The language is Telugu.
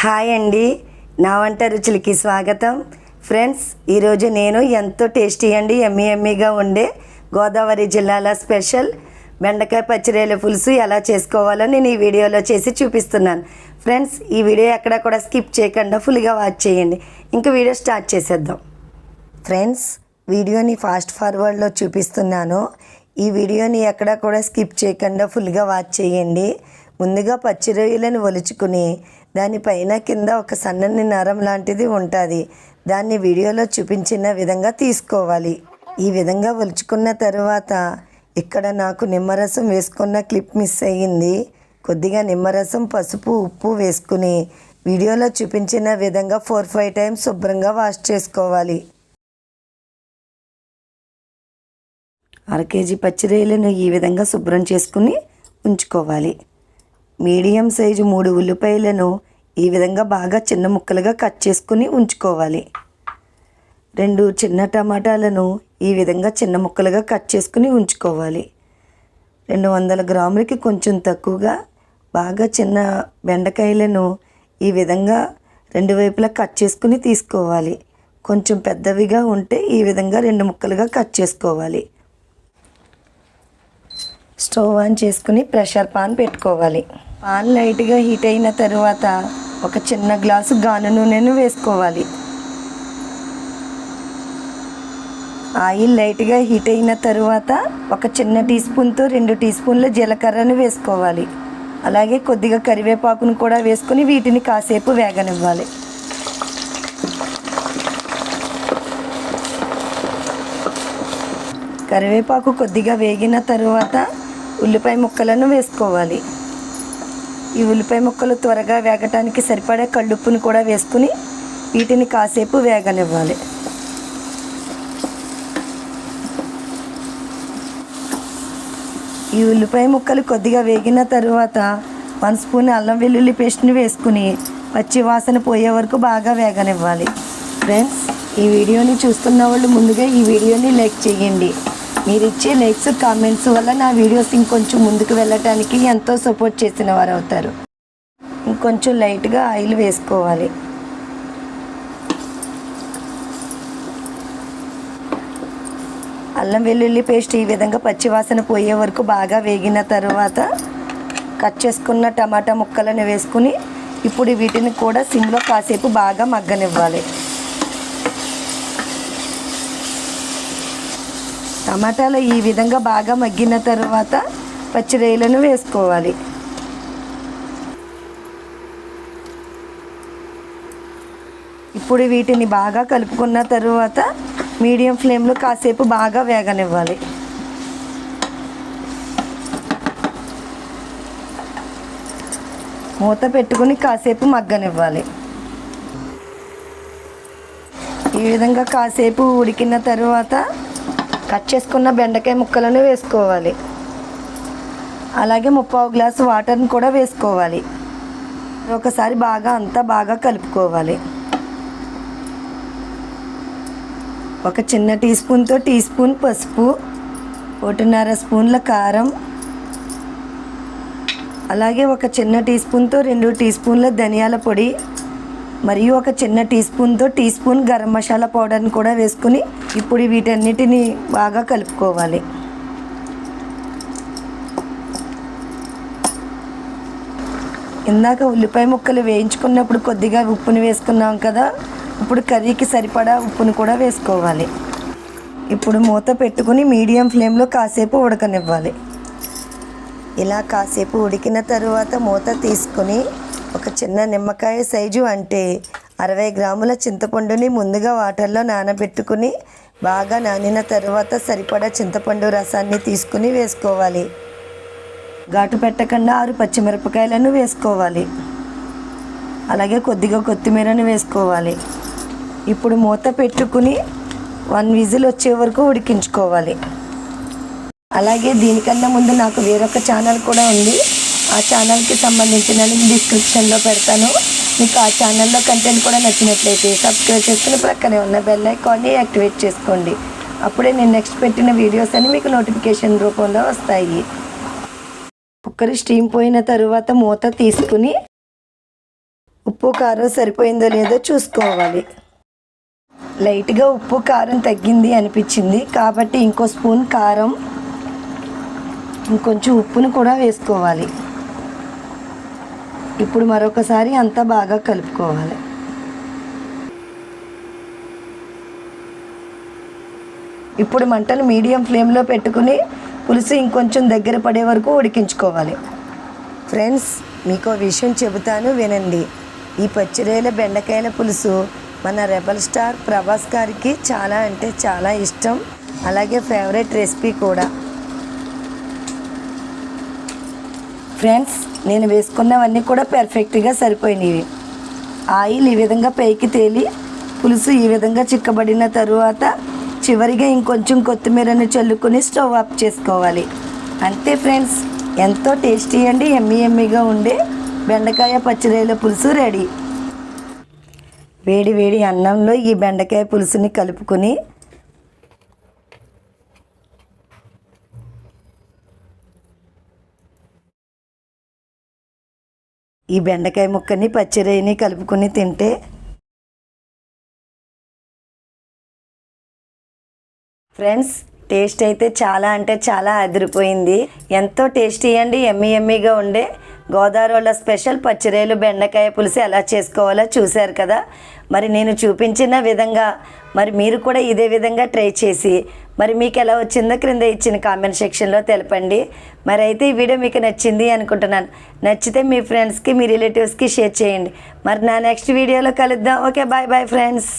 హాయ్ అండి. నా వంట రుచులకి స్వాగతం. ఫ్రెండ్స్ ఈరోజు నేను ఎంతో టేస్టీ అండి ఎమ్మీ ఎమ్మీగా ఉండే గోదావరి జిల్లాల స్పెషల్ బెండకాయ పచ్చిరేల పులుసు ఎలా చేసుకోవాలో నేను ఈ వీడియోలో చేసి చూపిస్తున్నాను. ఫ్రెండ్స్ ఈ వీడియో ఎక్కడ కూడా స్కిప్ చేయకుండా ఫుల్గా వాచ్ చేయండి. ఇంకా వీడియో స్టార్ట్ చేసేద్దాం. ఫ్రెండ్స్ వీడియోని ఫాస్ట్ ఫార్వర్డ్లో చూపిస్తున్నాను. ఈ వీడియోని ఎక్కడా కూడా స్కిప్ చేయకుండా ఫుల్గా వాచ్ చేయండి. ముందుగా పచ్చి రొయ్యలను ఒలుచుకుని దానిపైన కింద ఒక సన్నని నరం లాంటిది ఉంటుంది. దాన్ని వీడియోలో చూపించిన విధంగా తీసుకోవాలి. ఈ విధంగా ఒలుచుకున్న తరువాత ఇక్కడ నాకు నిమ్మరసం వేసుకున్న క్లిప్ మిస్ అయ్యింది. కొద్దిగా నిమ్మరసం పసుపు ఉప్పు వేసుకుని వీడియోలో చూపించిన విధంగా ఫోర్ ఫైవ్ టైమ్స్ శుభ్రంగా వాష్ చేసుకోవాలి. అర కేజీ పచ్చిరొయ్యలను ఈ విధంగా శుభ్రం చేసుకుని ఉంచుకోవాలి. మీడియం సైజు మూడు ఉల్లిపాయలను ఈ విధంగా బాగా చిన్న ముక్కలుగా కట్ చేసుకుని ఉంచుకోవాలి. రెండు చిన్న టమాటాలను ఈ విధంగా చిన్న ముక్కలుగా కట్ చేసుకుని ఉంచుకోవాలి. రెండు వందల గ్రాములకి కొంచెం తక్కువగా బాగా చిన్న బెండకాయలను ఈ విధంగా రెండు వైపులా కట్ చేసుకుని తీసుకోవాలి. కొంచెం పెద్దవిగా ఉంటే ఈ విధంగా రెండు ముక్కలుగా కట్ చేసుకోవాలి. స్టవ్ ఆన్ చేసుకుని ప్రెషర్ పాన్ పెట్టుకోవాలి. పాన్ లైట్గా హీట్ అయిన తర్వాత ఒక చిన్న గ్లాసు గాను నూనెను వేసుకోవాలి. ఆయిల్ లైట్గా హీట్ అయిన తరువాత ఒక చిన్న టీ స్పూన్తో రెండు టీ స్పూన్ల జీలకర్రను వేసుకోవాలి. అలాగే కొద్దిగా కరివేపాకును కూడా వేసుకొని వీటిని కాసేపు వేగనివ్వాలి. కరివేపాకు కొద్దిగా వేగిన తరువాత ఉల్లిపాయ ముక్కలను వేసుకోవాలి. ఈ ఉల్లిపాయ ముక్కలు త్వరగా వేగటానికి సరిపడే కళ్ళుప్పును కూడా వేసుకుని వీటిని కాసేపు వేగనివ్వాలి. ఈ ఉల్లిపాయ ముక్కలు కొద్దిగా వేగిన తరువాత వన్ స్పూన్ అల్లం వెల్లుల్లి పేస్ట్ని వేసుకుని పచ్చి వాసన పోయే వరకు బాగా వేగనివ్వాలి. ఫ్రెండ్స్ ఈ వీడియోని చూస్తున్న వాళ్ళు ముందుగా ఈ వీడియోని లైక్ చేయండి. మీరు ఇచ్చే లైక్స్ కామెంట్స్ వల్ల నా వీడియోస్ ఇంకొంచెం ముందుకు వెళ్ళటానికి ఎంతో సపోర్ట్ చేసిన వారు అవుతారు ఇంకొంచెం లైట్గా ఆయిల్ వేసుకోవాలి. అల్లం వెల్లుల్లి పేస్ట్ ఈ విధంగా పచ్చివాసన పోయే వరకు బాగా వేగిన తర్వాత కట్ చేసుకున్న టమాటా ముక్కలను వేసుకుని ఇప్పుడు వీటిని కూడా సిమ్లో కాసేపు బాగా మగ్గనివ్వాలి. టమాటాలు ఈ విధంగా బాగా మగ్గిన తర్వాత పచ్చిరేయలను వేసుకోవాలి. ఇప్పుడు వీటిని బాగా కలుపుకున్న తరువాత మీడియం ఫ్లేమ్లో కాసేపు బాగా వేగనివ్వాలి. మూత పెట్టుకుని కాసేపు మగ్గనివ్వాలి. ఈ విధంగా కాసేపు ఉడికిన తరువాత కట్ చేసుకున్న బెండకాయ ముక్కలను వేసుకోవాలి. అలాగే ముప్పావు గ్లాసు వాటర్ని కూడా వేసుకోవాలి. ఒకసారి బాగా అంతా బాగా కలుపుకోవాలి. ఒక చిన్న టీ స్పూన్తో టీ స్పూన్ పసుపు ఒకటిన్నర స్పూన్ల కారం అలాగే ఒక చిన్న టీ స్పూన్తో రెండు టీ స్పూన్ల ధనియాల పొడి మరియు ఒక చిన్న టీ స్పూన్తో టీ స్పూన్ గరం మసాలా పౌడర్ని కూడా వేసుకుని ఇప్పుడు వీటన్నిటిని బాగా కలుపుకోవాలి. ఇందాక ఉల్లిపాయ ముక్కలు వేయించుకున్నప్పుడు కొద్దిగా ఉప్పుని వేసుకున్నాం కదా ఇప్పుడు కర్రీకి సరిపడా ఉప్పును కూడా వేసుకోవాలి. ఇప్పుడు మూత పెట్టుకుని మీడియం ఫ్లేమ్లో కాసేపు ఉడకనివ్వాలి. ఇలా కాసేపు ఉడికిన తరువాత మూత తీసుకుని ఒక చిన్న నిమ్మకాయ సైజు అంటే అరవై గ్రాముల చింతపండుని ముందుగా వాటర్లో నానబెట్టుకుని బాగా నానిన తర్వాత సరిపడా చింతపండు రసాన్ని తీసుకుని వేసుకోవాలి. ఘాటు పెట్టకుండా ఆరు పచ్చిమిరపకాయలను వేసుకోవాలి. అలాగే కొద్దిగా కొత్తిమీరను వేసుకోవాలి. ఇప్పుడు మూత పెట్టుకుని వన్ విజిల్ వచ్చే వరకు ఉడికించుకోవాలి. అలాగే దీనికన్నా ముందు నాకు వేరొక ఛానల్ కూడా ఉంది. ఆ ఛానల్కి సంబంధించిన లింక్ డిస్క్రిప్షన్లో పెడతాను. మీకు ఆ ఛానల్లో కంటెంట్ కూడా నచ్చినట్లయితే సబ్స్క్రైబ్ చేసుకుని ప్రక్కనే ఉన్న బెల్ ఐకాన్ని యాక్టివేట్ చేసుకోండి. అప్పుడే నేను నెక్స్ట్ పెట్టిన వీడియోస్ అన్ని మీకు నోటిఫికేషన్ రూపంలో వస్తాయి. కుక్కర్ స్టీమ్ పోయిన తరువాత మూత తీసుకుని ఉప్పు ఉప్పు కారం సరిపోయిందో లేదో చూసుకోవాలి. లైట్గా ఉప్పు కారం తగ్గింది అనిపించింది. కాబట్టి ఇంకో స్పూన్ కారం ఇంకొంచెం ఉప్పును కూడా వేసుకోవాలి. ఇప్పుడు మరొకసారి అంతా బాగా కలుపుకోవాలి. ఇప్పుడు మంటను మీడియం ఫ్లేమ్లో పెట్టుకుని పులుసు ఇంకొంచెం దగ్గర పడే వరకు ఉడికించుకోవాలి. ఫ్రెండ్స్ మీకు విషయం చెబుతాను వినండి. ఈ పచ్చిరేల బెండకాయల పులుసు మన రెబల్ స్టార్ ప్రభాస్ గారికి చాలా అంటే చాలా ఇష్టం. అలాగే ఫేవరెట్ రెసిపీ కూడా. ఫ్రెండ్స్ నేను వేసుకున్నవన్నీ కూడా పెర్ఫెక్ట్గా సరిపోయినవి. ఆయిల్ ఈ విధంగా పైకి తేలి పులుసు ఈ విధంగా చిక్కబడిన తరువాత చివరిగా ఇంకొంచెం కొత్తిమీరను చల్లుకొని స్టవ్ ఆఫ్ చేసుకోవాలి. అంతే ఫ్రెండ్స్ ఎంతో టేస్టీ అండి ఎమ్మి ఎమ్మిగా ఉండే బెండకాయ పచ్చిరేల పులుసు రెడీ వేడి వేడి అన్నంలో ఈ బెండకాయ పులుసుని కలుపుకొని ఈ బెండకాయ ముక్కని పచ్చిరయ్యని కలుపుకొని తింటే ఫ్రెండ్స్ టేస్ట్ అయితే చాలా అంటే చాలా అదిరిపోయింది. ఎంతో టేస్టీ అండి ఎమ్మీ ఎమ్మీగా ఉండే గోదావరి వాళ్ళ స్పెషల్ పచ్చిరేలు బెండకాయ పులుసు ఎలా చేసుకోవాలో చూశారు కదా. మరి నేను చూపించిన విధంగా మరి మీరు కూడా ఇదే విధంగా ట్రై చేసి మరి మీకు ఎలా వచ్చిందో క్రింద ఇచ్చిన కామెంట్ సెక్షన్లో తెలపండి. మరి అయితే ఈ వీడియో మీకు నచ్చింది అనుకుంటున్నాను. నచ్చితే మీ ఫ్రెండ్స్కి మీ రిలేటివ్స్కి షేర్ చేయండి. మరి నా నెక్స్ట్ వీడియోలో కలుద్దాం. Okay bye bye friends.